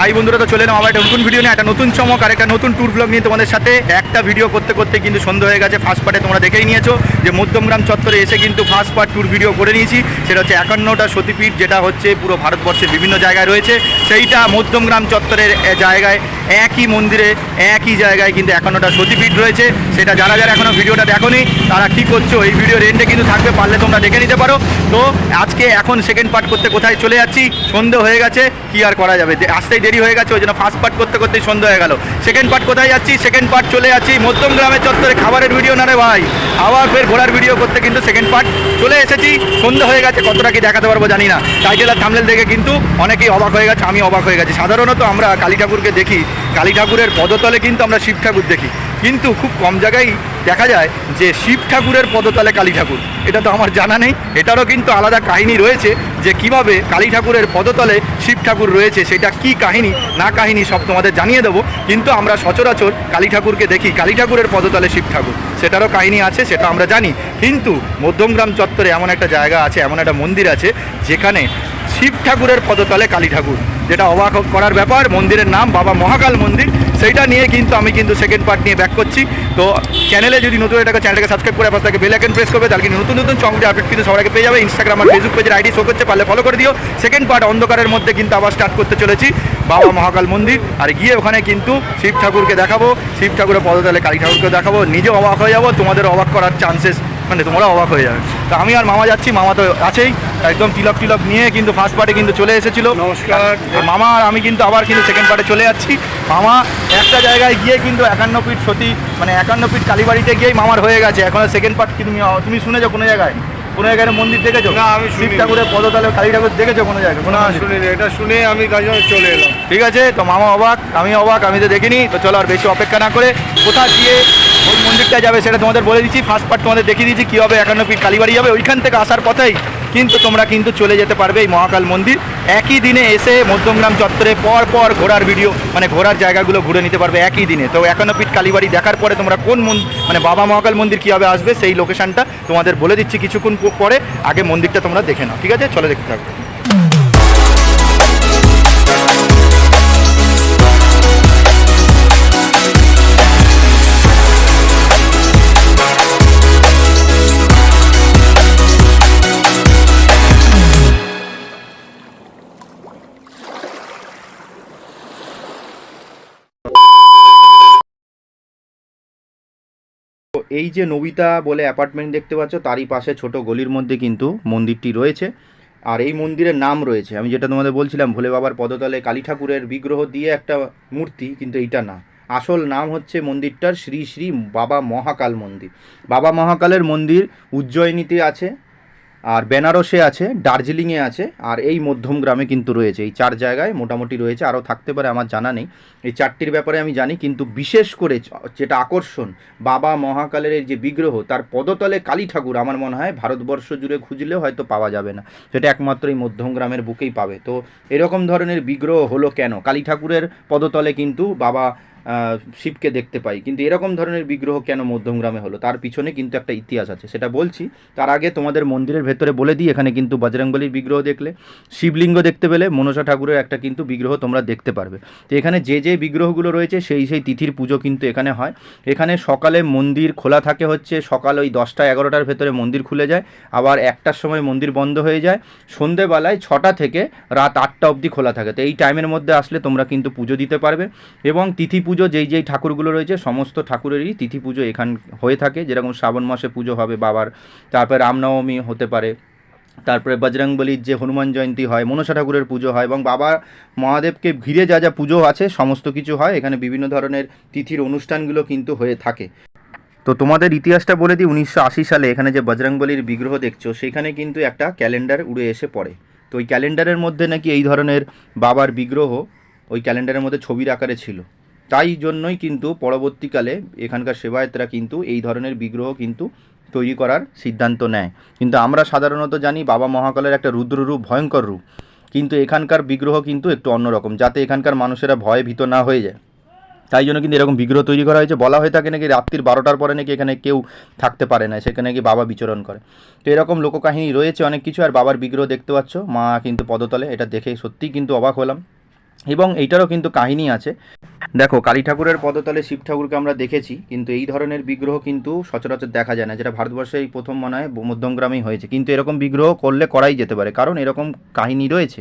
High বন্ধুরা, তো চলে এলাম আবার একটা নতুন ভিডিও নিয়ে, একটা নতুন চমক আর একটা নতুন ট্যুর ব্লগ নিয়ে তোমাদের সাথে। একটা ভিডিও করতে করতে কিন্তু সন্ধ্যা হয়ে গেছে ফার্স্ট পার্টে তোমরা দেখেই নিয়েছো যে মধ্যমগ্রাম চত্বরে এসে কিন্তু ফার্স্ট পার্ট ট্যুর ভিডিও করে নিয়েছি। সেটা হচ্ছে একান্নটা সতীপীঠ, যেটা হচ্ছে পুরো ভারতবর্ষের বিভিন্ন জায়গায় রয়েছে। সেইটা মধ্যমগ্রাম চত্বরের জায়গায় একই মন্দিরে, একই জায়গায় কিন্তু একান্নটা সতীপীঠ রয়েছে। সেটা যারা যারা এখনও ভিডিওটা দেখোনি, তারা কি করছ? এই ভিডিওর এন্ডে কিন্তু থাকবে, পারলে তোমরা দেখে নিতে পারো। তো আজকে এখন সেকেন্ড পার্ট করতে কোথায় চলে যাচ্ছি, সন্ধে হয়ে গেছে, কি আর করা যাবে? আসতেই দেরি হয়ে গেছে, ওই জন্য ফার্স্ট পার্ট করতে করতেই সন্ধে হয়ে গেল। সেকেন্ড পার্ট কোথায় যাচ্ছি? সেকেন্ড পার্ট চলে যাচ্ছি মধ্যম গ্রামের চত্বরে, খাবারের ভিডিও না রে ভাই। আবার ফের ঘোরার ভিডিও করতে কিন্তু সেকেন্ড পার্ট চলে এসেছি। সন্ধে হয়ে গেছে, কতটা কি দেখাতে পারব জানি না। টাইটেল আর থামলেল দেখে কিন্তু অনেকেই অবাক হয়ে গেছে আমি অবাক হয়ে গেছি। সাধারণত আমরা কালী ঠাকুরকে দেখি কালী ঠাকুরের পদতলে কিন্তু আমরা শিব ঠাকুর দেখি। কিন্তু খুব কম জায়গায় দেখা যায় যে শিব ঠাকুরের পদতলে কালী ঠাকুর। এটা তো আমার জানা নেই। এটারও কিন্তু আলাদা কাহিনী রয়েছে যে কীভাবে কালী ঠাকুরের পদতলে শিব ঠাকুর রয়েছে, সেটা কি কাহিনী, না কাহিনী সব তোমাদের জানিয়ে দেবো। কিন্তু আমরা সচরাচর কালী ঠাকুরকে দেখি, কালী ঠাকুরের পদতলে শিব ঠাকুর। সেটারও কাহিনী আছে, সেটা আমরা জানি। কিন্তু মধ্যমগ্রাম চত্বরে এমন একটা জায়গা আছে, এমন একটা মন্দির আছে, যেখানে শিব ঠাকুরের পদতলে কালী ঠাকুর, যেটা অবাক করার ব্যাপার, মন্দিরের নাম বাবা মহাকাল মন্দির, সেইটা নিয়ে কিন্তু আমি কিন্তু সেকেন্ড পার্ট নিয়ে ব্যাক করছি। তো চ্যানেলে যদি নতুন এটাকে চ্যানেলটাকে সাবস্ক্রাইব করে পাশে বেল আইকন প্রেস করবে, তাহলে নতুন নতুন চমকটি আপডেট কিন্তু আগে পেয়ে যাবে। ইনস্টাগ্রাম আর ফেসবুক পেজের আইডি শো করছে, পারলে ফলো করে দিও। সেকেন্ড পার্ট অন্ধকারের মধ্যে কিন্তু আবার স্টার্ট করতে চলেছি, বাবা মহাকাল মন্দির। আর গিয়ে ওখানে কিন্তু শিব ঠাকুরকে দেখাবো, শিব ঠাকুরের পদতলে কালী ঠাকুরকে দেখাবো। নিজে অবাক হয়ে যাব, তোমাদের অবাক করার চান্সেস মানে তোমরা অবাক হয়ে যাবে। তো আমি আর মামা যাচ্ছি, মামা তো আছেই। একদম তিলক টিলক নিয়ে কিন্তু ফার্স্ট পার্টে কিন্তু চলে এসেছিল। নমস্কার। মামা আর আমি কিন্তু আবার কিন্তু সেকেন্ড পার্টে চলে যাচ্ছি। মামা একটা জায়গায় গিয়ে কিন্তু একান্ন ফিট সতী মানে একান্ন ফিট কালীবাড়িতে গিয়েই মামার হয়ে গেছে। এখন সেকেন্ড পার্ট কি তুমি তুমি শুনেছো কোনো জায়গায়? কোনো জায়গায় মন্দির দেখেছ? না, আমি শিব। ঠাকুরের পদতলে কালী ঠাকুর দেখেছ কোনো জায়গায়? না? শুনিনি। এটা শুনে আমি চলে এলাম। ঠিক আছে তো মামা অবাক আমি অবাক আমি তো দেখিনি। তো চলো আর বেশি অপেক্ষা না করে কোথায় গিয়ে ওই মন্দিরটা যাবে সেটা তোমাদের বলে দিচ্ছি। ফার্স্ট পার্ট তোমাদের দেখিয়ে দিচ্ছি কী হবে, একান্ন ফিট কালীবাড়ি যাবে। ওইখান থেকে আসার পথেই কিন্তু তোমরা কিন্তু চলে যেতে পারবে এই মহাকাল মন্দির। একই দিনে এসে মধ্যমগ্রাম চত্বরে পর পর ঘোরার ভিডিও মানে ঘোরার জায়গাগুলো ঘুরে নিতে পারবে একই দিনে। তো একান্ন ফিট কালীবাড়ি দেখার পরে তোমরা কোন মন- বাবা মহাকাল মন্দির কীভাবে আসবে, সেই লোকেশনটা তোমাদের বলে দিচ্ছি কিছুক্ষণ পরে। আগে মন্দিরটা তোমরা দেখে নাও, ঠিক আছে? চলে দেখতে থাকো। এই যে নবিতা বলে অ্যাপার্টমেন্ট দেখতে পাচ্ছ, তারই পাশে ছোট গলির মধ্যে কিন্তু মন্দিরটি রয়েছে। আর এই মন্দিরের নাম রয়েছে। আমি যেটা তোমাদের বলছিলাম, ভোলে বাবার পদতলে কালী ঠাকুরের বিগ্রহ দিয়ে একটা মূর্তি, কিন্তু এইটা না। আসল নাম হচ্ছে মন্দিরটার শ্রী শ্রী বাবা মহাকাল মন্দির। বাবা মহাকালের মন্দির উজ্জয়িনীতে আছে। আর বেনারসে আছে, দার্জিলিংয়ে আছে, আর এই মধ্যম গ্রামে কিন্তু রয়েছে। এই চার জায়গায় মোটামুটি রয়েছে, আরও থাকতে পারে আমার জানা নেই। এই চারটির ব্যাপারে আমি জানি, কিন্তু বিশেষ করে যেটা আকর্ষণ, বাবা মহাকালের যে বিগ্রহ, তার পদতলে কালী ঠাকুর আমার মনে হয় ভারতবর্ষ জুড়ে খুঁজলে হয়তো পাওয়া যাবে না। সেটা একমাত্র এই মধ্যম গ্রামের বুকেই পাবে। তো এরকম ধরনের বিগ্রহ হলো কেন? কালী ঠাকুরের পদতলে কিন্তু বাবা শিবকে দেখতে পাই। কিন্তু এরকম ধরনের বিগ্রহ কেন মধ্যমগ্রামে হলো? তার পিছনে কিন্তু একটা ইতিহাস আছে। সেটা বলছি, তার আগে তোমাদের মন্দিরের ভেতরে বলে দিই, এখানে কিন্তু বজরংবলির বিগ্রহ দেখলে, শিবলিঙ্গ দেখতে পেলে, মনসা ঠাকুরের একটা কিন্তু বিগ্রহ তোমরা দেখতে পারবে। তো এখানে যে যে বিগ্রহগুলো রয়েছে, সেই সেই তিথির পুজো কিন্তু এখানে হয়। এখানে সকালে মন্দির খোলা থাকে হচ্ছে, সকাল ওই দশটা এগারোটার ভেতরে মন্দির খুলে যায়, আবার একটার সময় মন্দির বন্ধ হয়ে যায়। সন্ধেবেলায় ছটা থেকে রাত আটটা অবধি খোলা থাকে। তো এই টাইমের মধ্যে আসলে তোমরা কিন্তু পুজো দিতে পারবে। এবং তিথি পুজো, যেই যেই ঠাকুরগুলো রয়েছে, সমস্ত ঠাকুরেরই তিথি পুজো এখান হয়ে থাকে। যেরকম শ্রাবণ মাসে পুজো হবে বাবার, তারপরে রামনবমী হতে পারে। তারপরে বজরংবলির যে হনুমান জয়ন্তী হয়, মনসা ঠাকুরের পুজো হয় এবং বাবা মহাদেবকে ঘিরে যা যা পুজো আছে, সমস্ত কিছু হয়। এখানে বিভিন্ন ধরনের তিথির অনুষ্ঠানগুলো কিন্তু হয়ে থাকে। তো তোমাদের ইতিহাসটা বলে দিই, উনিশশো আশি সালে এখানে যে বজরংবলির বিগ্রহ দেখছ, সেখানে কিন্তু একটা ক্যালেন্ডার উড়ে এসে পড়ে। তো ওই ক্যালেন্ডারের মধ্যে নাকি এই ধরনের বাবার বিগ্রহ, ওই ক্যালেন্ডারের মধ্যে ছবির আকারে ছিল। তাই জন্যই কিন্তু পরবর্তীকালে এখানকার সেবায়তরা কিন্তু এই ধরনের বিগ্রহ কিন্তু তৈরি করার সিদ্ধান্ত নেয়। কিন্তু আমরা সাধারণত জানি বাবা মহাকালের একটা রুদ্ররূপ ভয়ঙ্কর রূপ। কিন্তু এখানকার বিগ্রহ কিন্তু একটু অন্যরকম যাতে এখানকার মানুষেরা ভয়ে ভীত না হয়ে যায়। তাই জন্য কিন্তু এরকম বিগ্রহ তৈরি করা হয়েছে। বলা হয়ে থাকে নাকি রাত্রির বারোটার পরে নাকি এখানে কেউ থাকতে পারে না, সেখানে নাকি বাবা বিচরণ করে। তো এরকম লোককাহিনী রয়েছে অনেক কিছু, আর বাবার বিগ্রহ দেখতে পাচ্ছ। মা কিন্তু পদতলে, এটা দেখে সত্যিই কিন্তু অবাক হলাম। এবং এইটারও কিন্তু কাহিনী আছে। দেখো, কালী ঠাকুরের পদতলে শিব ঠাকুরকে আমরা দেখেছি, কিন্তু এই ধরনের বিগ্রহ কিন্তু সচরাচর দেখা যায় না, যেটা ভারতবর্ষে এই প্রথম মনে হয় মধ্যমগ্রামেই হয়েছে। কিন্তু এরকম বিগ্রহ করলে করাই যেতে পারে, কারণ এরকম কাহিনী রয়েছে।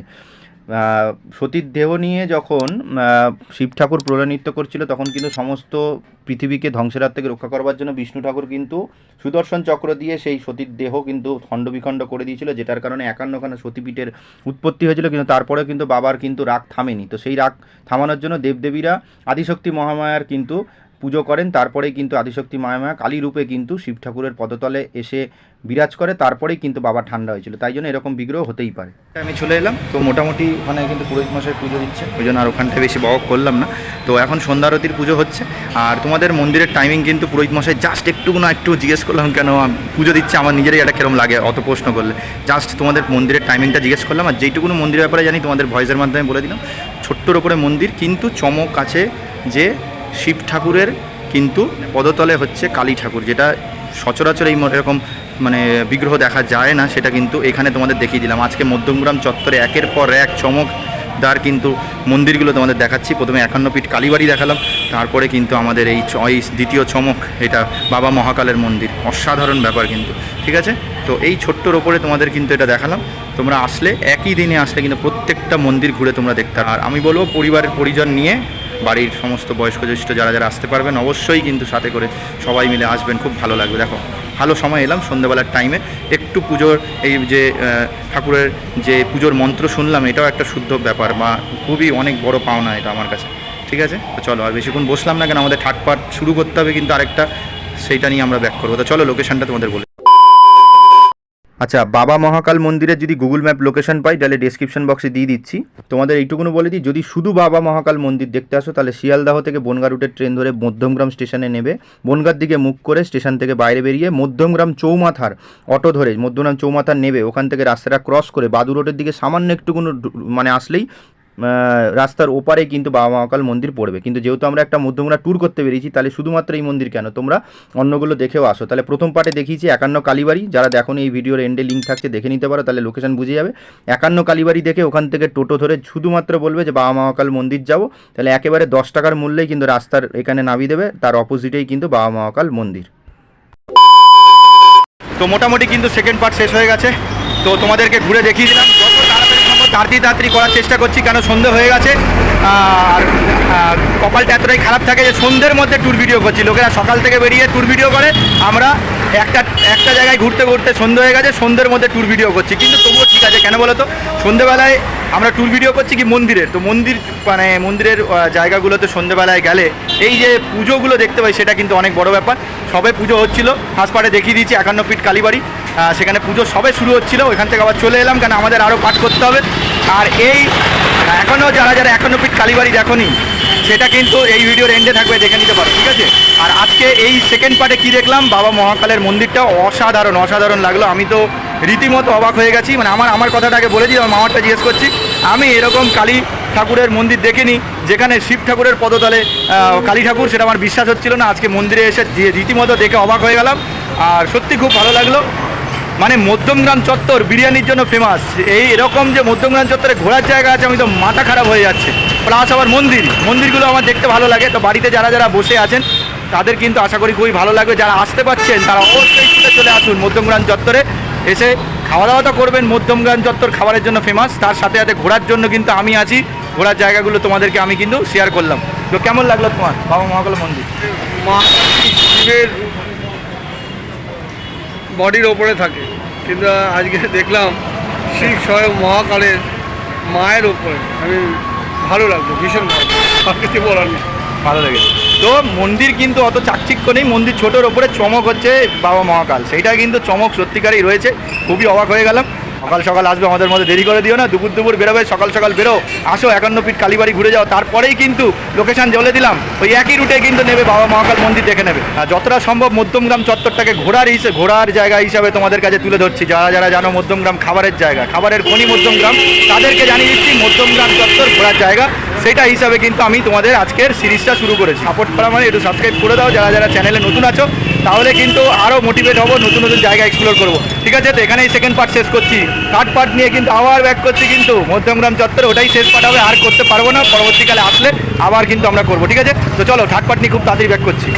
সতীর দেহ নিয়ে যখন শিব ঠাকুর প্রলয়নৃত্য করছিল, তখন কিন্তু সমস্ত পৃথিবীকে ধ্বংসের হাত থেকে রক্ষা করবার জন্য বিষ্ণু ঠাকুর কিন্তু সুদর্শন চক্র দিয়ে সেই সতীর দেহ কিন্তু খণ্ড বিখণ্ড করে দিয়েছিল, যেটার কারণে একান্নখানা সতীপীঠের উৎপত্তি হয়েছিল, কিন্তু তারপরে কিন্তু বাবার কিন্তু রাগ থামেনি। তো সেই রাগ থামানোর জন্য দেবদেবীরা আদিশক্তি মহামায়ার কিন্তু পুজো করেন, তারপরেই কিন্তু আদিশক্তি মহামায়া কালী রূপে কিন্তু শিব ঠাকুরের পদতলে এসে বিরাজ করে, তারপরেই কিন্তু বাবা ঠান্ডা হয়েছিল। তাই জন্য এরকম বিগ্রহ হতেই পারে। আমি চলে এলাম, তো মোটামুটি ওখানে কিন্তু পুরোহিত মশাই পুজো দিচ্ছে। ওই জন্য আর ওখানটা বেশি বক করলাম না। তো এখন সন্ধ্যারতির পুজো হচ্ছে। আর তোমাদের মন্দিরের টাইমিং কিন্তু পুরোহিত মশাই জাস্ট একটু না একটু জিজ্ঞেস করলাম, কেন পুজো দিচ্ছে, আমার নিজেরই একটা কিরম লাগে, অত প্রশ্ন করলে। জাস্ট তোমাদের মন্দিরের টাইমিংটা জিজ্ঞেস করলাম, আর যেইটুকুনো মন্দিরের ব্যাপারে জানি, তোমাদের ভয়েসের মাধ্যমে বলে দিলাম। ছোট্টর ওপরে মন্দির, কিন্তু চমক আছে যে শিব ঠাকুরের কিন্তু পদতলে হচ্ছে কালী ঠাকুর, যেটা সচরাচর এই এরকম মানে বিগ্রহ দেখা যায় না, সেটা কিন্তু এখানে তোমাদের দেখিয়ে দিলাম। আজকে মধ্যমগ্রাম চত্বরে একের পর এক চমকদার কিন্তু মন্দিরগুলো তোমাদের দেখাচ্ছি। প্রথমে একান্ন ফিট কালীবাড়ি দেখালাম, তারপরে কিন্তু আমাদের এই এই দ্বিতীয় চমক, এটা বাবা মহাকালের মন্দির। অসাধারণ ব্যাপার কিন্তু, ঠিক আছে? তো এই ছোট্টর ওপরে তোমাদের কিন্তু এটা দেখালাম। তোমরা আসলে একই দিনে আসলে কিন্তু প্রত্যেকটা মন্দির ঘুরে তোমরা দেখতে আর আমি বলব পরিবারের পরিজন নিয়ে বাড়ির সমস্ত বয়স্ক জ্যেষ্ঠ যারা যারা আসতে পারবেন, অবশ্যই কিন্তু সাথে করে সবাই মিলে আসবেন। খুব ভালো লাগবে। দেখো, ভালো সময় এলাম সন্ধ্যাবেলার টাইমে একটু পুজোর এই যে ঠাকুরের যে পুজোর মন্ত্র শুনলাম, এটাও একটা শুদ্ধ ব্যাপার বা খুবই অনেক বড় পাওনা এটা আমার কাছে। ঠিক আছে? তো চলো, আর বেশিক্ষণ বসলাম না কেন? আমাদের ঠাটপাট শুরু করতে হবে কিন্তু আরেকটা, সেইটা নিয়ে আমরা ব্যাক করব। তো চলো লোকেশনটা তোমাদের বলে আচ্ছা বাবা মহাকাল মন্দিরের যদি গুগল ম্যাপ লোকেশন পাই, তাহলে ডিসক্রিপশন বক্সে দিয়ে দিচ্ছি। তোমাদের এইটুকুনো বলে দিই, যদি শুধু বাবা মহাকাল মন্দির দেখতে আসো, তাহলে শিয়ালদাহ থেকে বনগা রুটের ট্রেন ধরে মধ্যমগ্রাম স্টেশনে নেবে। বনগার দিকে মুখ করে স্টেশন থেকে বাইরে বেরিয়ে মধ্যমগ্রাম চৌমাথার অটো ধরে, মধ্যমগ্রাম চৌমাথার নেবে। ওখান থেকে রাস্তাটা ক্রস করে বাদু রোডের দিকে সামান্য একটুকুনো মানে আসলেই রাস্তার ওপারে কিন্তু বাবা মহাকাল মন্দির পড়বে। কিন্তু যেহেতু আমরা একটা মধ্যমরা ট্যুর করতে বেরিয়েছি, তাহলে শুধুমাত্র এই মন্দির কেন? তোমরা অন্যগুলো দেখেও আসো। তাহলে প্রথম পার্টে দেখিয়েছি একান্ন কালীবাড়ি। যারা দেখো এই ভিডিওর এন্ডে লিঙ্ক থাকছে, দেখে নিতে পারো, তাহলে লোকেশন বুঝে যাবে। একান্ন কালীবাড়ি দেখে ওখান থেকে টোটো ধরে শুধুমাত্র বলবে যে, বাবা মহাকাল মন্দির যাব। তাহলে একেবারে দশ টাকার মূল্যেই কিন্তু রাস্তার এখানে নামিয়ে দেবে। তার অপোজিটেই কিন্তু বাবা মহাকাল মন্দির। তো মোটামুটি কিন্তু সেকেন্ড পার্ট শেষ হয়ে গেছে। তো তোমাদেরকে ঘুরে দেখিয়ে দিলাম। যত তাড়াতাড়ি তাড়াতাড়ি তাড়াতাড়ি করার চেষ্টা করছি, কেন সন্ধে হয়ে গেছে। আর কপালটা এতটাই খারাপ থাকে যে সন্ধ্যের মধ্যে ট্যুর ভিডিও করছি। লোকেরা সকাল থেকে বেরিয়ে ট্যুর ভিডিও করে, আমরা একটা একটা জায়গায় ঘুরতে ঘুরতে সন্ধে হয়ে গেছে, সন্ধ্যের মধ্যে ট্যুর ভিডিও করছি। কিন্তু তবুও ঠিক আছে, কেন বলো তো সন্ধেবেলায় আমরা ট্যুর ভিডিও করছি কি মন্দিরের? তো মন্দির মানে মন্দিরের জায়গাগুলোতে সন্ধেবেলায় গেলে এই যে পুজোগুলো দেখতে পাই, সেটা কিন্তু অনেক বড় ব্যাপার। সবে পুজো হচ্ছিল হাসপাটে দেখিয়ে দিয়েছি, একান্ন ফিট কালীবাড়ি। সেখানে পুজো সবে শুরু হচ্ছিল, ওইখান থেকে আবার চলে এলাম, কেন আমাদের আরও পাঠ করতে হবে। আর এই এখনও যারা যারা একান্ন ফিট কালীবাড়ি দেখনি, সেটা কিন্তু এই ভিডিওর এন্ডে থাকবে, দেখে নিতে পারো, ঠিক আছে? আর আজকে এই সেকেন্ড পার্টে কি দেখলাম, বাবা মহাকালের মন্দিরটা অসাধারণ অসাধারণ লাগল। আমি তো রীতিমতো অবাক হয়ে গেছি মানে আমার আমার কথাটাকে বলে দিই, আমার মামারটা জিজ্ঞেস করছি। আমি এরকম কালী ঠাকুরের মন্দির দেখিনি, যেখানে শিব ঠাকুরের পদতলে কালী ঠাকুর, সেটা আমার বিশ্বাস হচ্ছিল না। আজকে মন্দিরে এসে রীতিমতো দেখে অবাক হয়ে গেলাম। আর সত্যি খুব ভালো লাগল। মানে মধ্যমগ্রাম চত্বর, বিরিয়ানির জন্য ফেমাস এই এরকম যে মধ্যমগ্রাম চত্বরে ঘোরার জায়গা আছে, আমি তো মাথা খারাপ হয়ে যাচ্ছে। প্লাস আবার মন্দির। মন্দিরগুলো আমার দেখতে ভালো লাগে। তো বাড়িতে যারা যারা বসে আছেন, তাদের কিন্তু আশা করি খুবই ভালো লাগবে। যারা আসতে পারছেন, তারা অবশ্যই চলে আসুন মধ্যমগ্রাম চত্বরে। এসে খাওয়া দাওয়া তো করবেন। মধ্যমগ্রাম চত্বর খাবারের জন্য ফেমাস তার সাথে সাথে ঘোরার জন্য কিন্তু আমি আছি। ঘোরার জায়গাগুলো তোমাদেরকে আমি কিন্তু শেয়ার করলাম। তো কেমন লাগল তোমার? বাবা মহাকাল মন্দির? মা শিবের বডির ওপরে থাকে। কিন্তু আজকে দেখলাম শিব স্বয়ং মহাকালের মায়ের ওপরে। আমি ভালো লাগল, ভীষণ ভালো কিছু বলার নেই। ভালো লেগেছে। তো মন্দির কিন্তু অত চাকচিক্য নেই, মন্দির ছোটোর ওপরে চমক হচ্ছে বাবা মহাকাল। সেইটা কিন্তু চমক সত্যিকারই রয়েছে। খুবই অবাক হয়ে গেলাম। সকাল সকাল আসবে, আমাদের মধ্যে দেরি করে দিও না, দুপুর দুপুর বেরোবে, সকাল সকাল বেরো। আসো, একান্ন ফিট কালীবাড়ি ঘুরে যাও, তারপরেই কিন্তু লোকেশন বলে দিলাম। ওই একই রুটে কিন্তু নেবে বাবা মহাকাল মন্দির দেখে নেবে। আর যতটা সম্ভব মধ্যমগ্রাম চত্বরটাকে ঘোরার হিসেবে ঘোরার জায়গা হিসাবে তোমাদের কাছে তুলে ধরছি। যারা যারা জানো মধ্যমগ্রাম খাবারের জায়গা, খাবারের খনি মধ্যমগ্রাম, তাদেরকে জানিয়ে দিচ্ছি মধ্যমগ্রাম চত্বর ঘোরার জায়গা, সেটা হিসাবে কিন্তু আমি তোমাদের আজকের সিরিজটা শুরু করেছি। সাপোর্ট করা মানে একটু সাবস্ক্রাইব করে দাও। যারা যারা চ্যানেলে নতুন আছো তাহলে কিন্তু আরও মোটিভেট হব, নতুন নতুন জায়গা এক্সপ্লোর করব। ঠিক আছে? তো এখানেই সেকেন্ড পার্ট শেষ করছি। থার্ড পার্ট নিয়ে কিন্তু আবার ব্যাক করছি কিন্তু। মধ্যমগ্রাম চত্বরে ওটাই শেষ পার্ট হবে, আর করতে পারব না। পরবর্তীকালে আসলে আবার কিন্তু আমরা করব। ঠিক আছে? তো চলো থার্ড পার্ট নিয়ে খুব তাড়াতাড়ি ব্যাক করছি।